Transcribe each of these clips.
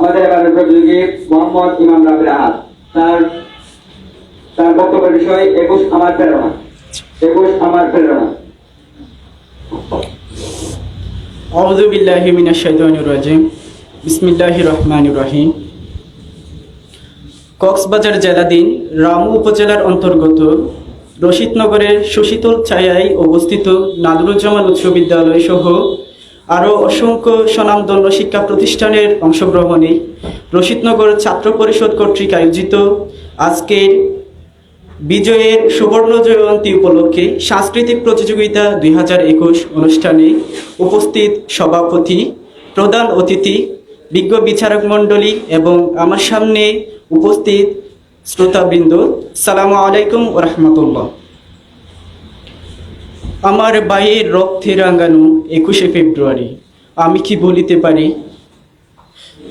আমাদের এবারের প্রতিযোগী মোহাম্মদ ইমাম রাবির আহাদ। তার তার বক্তব্যের বিষয়, একুশ আমার প্রেরণা। একুশ আমার প্রেরণা। আউযু বিল্লাহি মিনাশ শাইতানির রাজিম। বিসমিল্লাহির রহমানির রহিম। কক্সবাজার জেলাধীন রামু উপজেলার অন্তর্গত রশিদনগরের সুশীতল ছায়ায় অবস্থিত নাদরুজ্জামান উচ্চ বিদ্যালয় সহ আরও অসংখ্য স্বনামধন্য শিক্ষা প্রতিষ্ঠানের অংশগ্রহণে রশিদনগর ছাত্র পরিষদ কর্তৃক আয়োজিত আজকের বিজয়ের সুবর্ণ জয়ন্তী উপলক্ষে সাংস্কৃতিক প্রতিযোগিতা দুই হাজার একুশ অনুষ্ঠানে উপস্থিত সভাপতি, প্রধান অতিথি, বিজ্ঞ বিচারক মণ্ডলী এবং আমার সামনে উপস্থিত শ্রোতাবৃন্দ। সালামু আলাইকুম রহমতুল্লাহ। আমার বাইয়ের রক্তে রাঙ্গানো একুশে ফেব্রুয়ারি। আমি কি বলিতে পারি?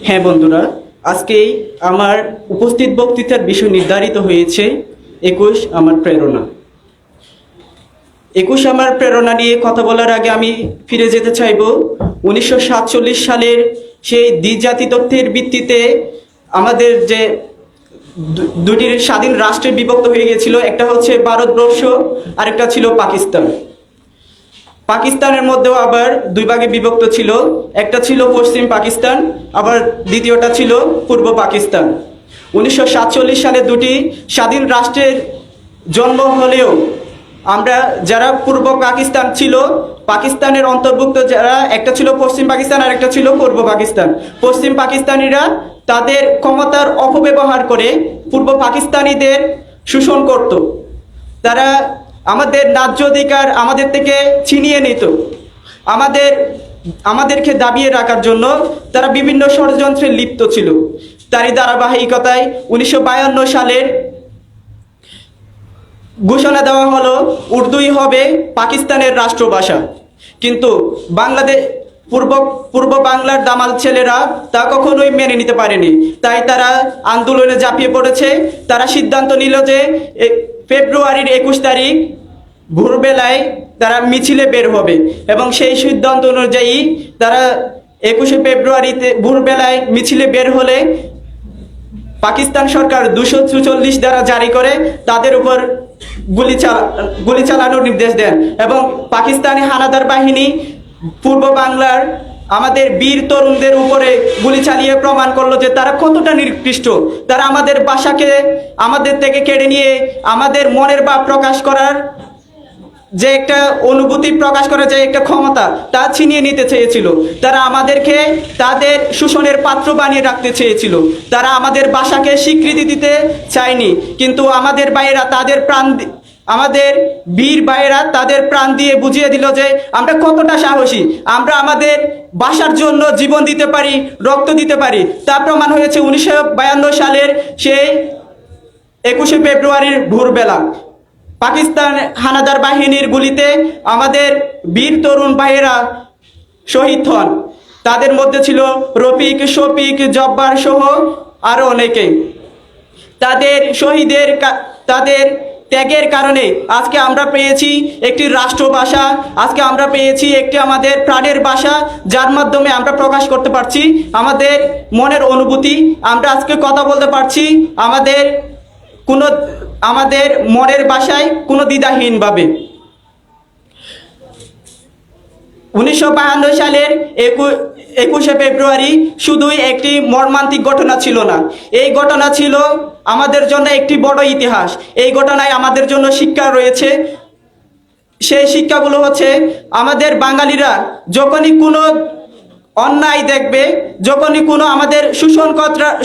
হ্যাঁ বন্ধুরা আজকে আমার উপস্থিত বক্তৃতার বিষয় নির্ধারিত হয়েছে। একুশ আমার প্রেরণা। একুশ আমার প্রেরণা নিয়ে কথা বলার আগে আমি ফিরে যেতে চাইব। উনিশশো সাতচল্লিশ সালের সেই দ্বিজাতি তথ্যের ভিত্তিতে আমাদের যে দুটির স্বাধীন রাষ্ট্রে বিভক্ত হয়ে গিয়েছিল। একটা হচ্ছে ভারতবর্ষ, আরেকটা ছিল পাকিস্তান। পাকিস্তানের মধ্যেও আবার দুই ভাগে বিভক্ত ছিল। একটা ছিল পশ্চিম পাকিস্তান, আবার দ্বিতীয়টা ছিল পূর্ব পাকিস্তান। উনিশশো সাতচল্লিশ সালে দুটি স্বাধীন রাষ্ট্রের জন্ম হলেও আমরা যারা পূর্ব পাকিস্তান ছিল, পাকিস্তানের অন্তর্ভুক্ত যারা, একটা ছিল পশ্চিম পাকিস্তান আর একটা ছিল পূর্ব পাকিস্তান। পশ্চিম পাকিস্তানিরা তাদের ক্ষমতার অপব্যবহার করে পূর্ব পাকিস্তানিদের শোষণ করত। তারা আমাদের ন্যায্য অধিকার আমাদের থেকে ছিনিয়ে নিত। আমাদের, আমাদেরকে দাবিয়ে রাখার জন্য তারা বিভিন্ন ষড়যন্ত্রে লিপ্ত ছিল। তারই ধারাবাহিকতায় উনিশশো বায়ান্ন সালের ঘোষণা দেওয়া হলো, উর্দুই হবে পাকিস্তানের রাষ্ট্রভাষা। কিন্তু বাংলাদেশ পূর্ব পূর্ব বাংলার দামাল ছেলেরা তা কখনোই মেনে নিতে পারেনি। তাই তারা আন্দোলনে ঝাঁপিয়ে পড়েছে। তারা সিদ্ধান্ত নিল যে ফেব্রুয়ারির একুশ তারিখ ভোরবেলায় তারা মিছিলে বের হবে এবং সেই সিদ্ধান্ত অনুযায়ী তারা একুশে ফেব্রুয়ারিতে ভোরবেলায় মিছিলে বের হলে পাকিস্তান সরকার দুশো চুচল্লিশ দ্বারা জারি করে তাদের উপর গুলি চালা, গুলি চালানোর নির্দেশ দেন এবং পাকিস্তানি হানাদার বাহিনী পূর্ব বাংলার আমাদের বীর তরুণদের উপরে গুলি চালিয়ে প্রমাণ করল যে তারা কতটা নিকৃষ্ট। তারা আমাদের বাসাকে, আমাদের থেকে কেড়ে নিয়ে আমাদের মনের ভাব প্রকাশ করার যে একটা অনুভূতি প্রকাশ করার যে একটা ক্ষমতা তা ছিনিয়ে নিতে চেয়েছিল। তারা আমাদেরকে তাদের শোষণের পাত্র বানিয়ে রাখতে চেয়েছিল। তারা আমাদের ভাষাকে স্বীকৃতি দিতে চায়নি। কিন্তু আমাদের বাইরা তাদের প্রাণ আমাদের বীর ভাইয়েরা তাদের প্রাণ দিয়ে বুঝিয়ে দিল যে আমরা কতটা সাহসী। আমরা আমাদের বাসার জন্য জীবন দিতে পারি, রক্ত দিতে পারি। তা প্রমাণ হয়েছে উনিশশো বায়ান্ন সালের সেই একুশে ফেব্রুয়ারির ভোরবেলা। পাকিস্তান হানাদার বাহিনীর গুলিতে আমাদের বীর তরুণ ভাইয়েরা শহীদ হন। তাদের মধ্যে ছিল রফিক, শফিক, জব্বার সহ আরও অনেকে। তাদের শহীদের তাদের ত্যাগের কারণে আজকে আমরা পেয়েছি একটি রাষ্ট্রভাষা, আজকে আমরা পেয়েছি একটি আমাদের প্রাণের ভাষা, যার মাধ্যমে আমরা প্রকাশ করতে পারছি। আমাদের মনের অনুভূতি, আমরা আজকে কথা বলতে পারছি। আমাদের কোনো আমাদের মনের ভাষায় কোনো দ্বিধাহীনভাবে। উনিশশো বাহান্ন সালের একু, একুশে ফেব্রুয়ারি শুধুই একটি মর্মান্তিক ঘটনা ছিল না। এই ঘটনা ছিল আমাদের জন্য একটি বড় ইতিহাস। এই ঘটনায় আমাদের জন্য শিক্ষা রয়েছে। সেই শিক্ষাগুলো হচ্ছে আমাদের বাঙালিরা যখনই কোনো অন্যায় দেখবে, যখনই কোনো আমাদের শোষণ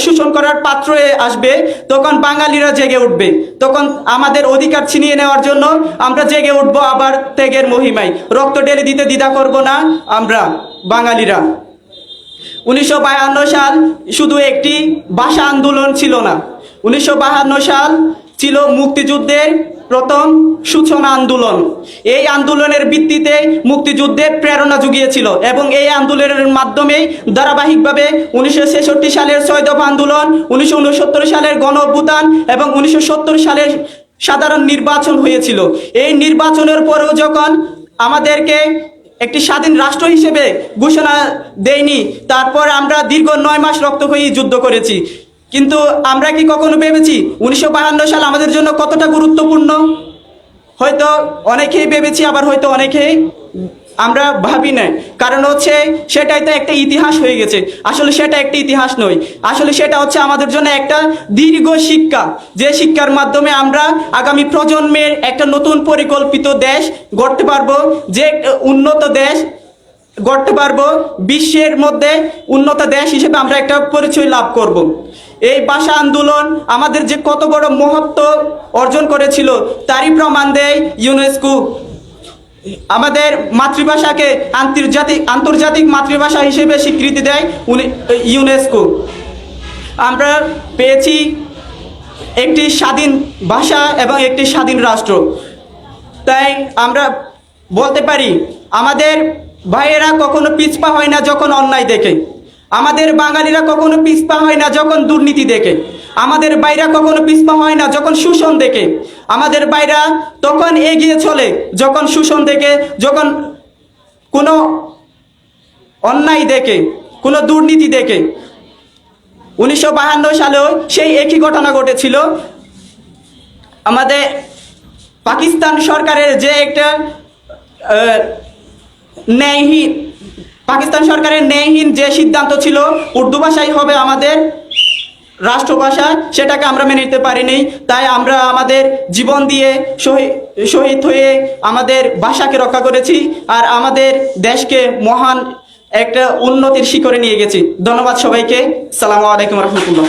শোষণ করার পাত্র আসবে, তখন বাঙালিরা জেগে উঠবে। তখন আমাদের অধিকার ছিনিয়ে নেওয়ার জন্য আমরা জেগে উঠবো আবার ত্যাগের মহিমায়। রক্ত ঢেলে দিতে দ্বিধা করব না আমরা বাঙালিরা। উনিশশো সাল শুধু একটি ভাষা আন্দোলন ছিল না। উনিশশো সাল ছিল মুক্তিযুদ্ধের প্রথম সূচনা আন্দোলন। এই আন্দোলনের ভিত্তিতে মুক্তিযুদ্ধের প্রেরণা জুগিয়েছিল এবং এই আন্দোলনের মাধ্যমে ধারাবাহিকভাবে উনিশশো ছেষট্টি সালের ছয় দফা আন্দোলন, উনিশশো উনসত্তর সালের গণ এবং উনিশশো সত্তর সালের সাধারণ নির্বাচন হয়েছিল। এই নির্বাচনের পরেও যখন আমাদেরকে একটি স্বাধীন রাষ্ট্র হিসেবে ঘোষণা দেয়নি, তারপর আমরা দীর্ঘ নয় মাস রক্ত রক্তক্ষয়ী যুদ্ধ করেছি। কিন্তু আমরা কি কখনো ভেবেছি উনিশশো সাল আমাদের জন্য কতটা গুরুত্বপূর্ণ? হয়তো অনেকেই ভেবেছি, আবার হয়তো অনেকেই আমরা ভাবি না কারণ হচ্ছে সেটাই তো একটা ইতিহাস হয়ে গেছে। আসলে সেটা একটা ইতিহাস নয়। আসলে সেটা হচ্ছে আমাদের জন্য একটা দীর্ঘ শিক্ষা। যে শিক্ষার মাধ্যমে আমরা আগামী প্রজন্মের একটা নতুন পরিকল্পিত দেশ গড়তে পারব, যে উন্নত দেশ গড়তে পারব, বিশ্বের মধ্যে উন্নত দেশ হিসেবে আমরা একটা পরিচয় লাভ করব। এই ভাষা আন্দোলন আমাদের যে কত বড় মহত্ব অর্জন করেছিল, তারই প্রমাণ দেয় ইউনেস্কো আমাদের মাতৃভাষাকে আন্তর্জাতিক আন্তর্জাতিক মাতৃভাষা হিসেবে স্বীকৃতি দেয় উনি ইউনেস্কো আমরা পেয়েছি একটি স্বাধীন ভাষা এবং একটি স্বাধীন রাষ্ট্র। তাই আমরা বলতে পারি, আমাদের ভাইয়েরা কখনো পিছপা হয় না যখন অন্যায় দেখে। আমাদের বাঙালিরা কখনো পিছপা হয় না যখন দুর্নীতি দেখে। আমাদের বাইরা কখনো পিছপা হয় না যখন শোষণ দেখে। আমাদের বাইরা তখন এগিয়ে চলে যখন শোষণ দেখে, যখন কোনো অন্যায় দেখে, কোনো দুর্নীতি দেখে। উনিশশো বাহান্ন সালেও সেই একই ঘটনা ঘটেছিল। আমাদের পাকিস্তান সরকারের যে একটা ন্যায়হীন পাকিস্তান সরকারের ন্যায়হীন যে সিদ্ধান্ত ছিল, উর্দু ভাষাই হবে আমাদের রাষ্ট্রভাষা, সেটাকে আমরা মেনে নিতে পারিনি। তাই আমরা আমাদের জীবন দিয়ে শহীদ হয়ে আমাদের ভাষাকে রক্ষা করেছি আর আমাদের দেশকে মহান একটা উন্নতির শিখরে নিয়ে গেছি। ধন্যবাদ সবাইকে। সালামু আলাইকুম রহমতুল্লাহ।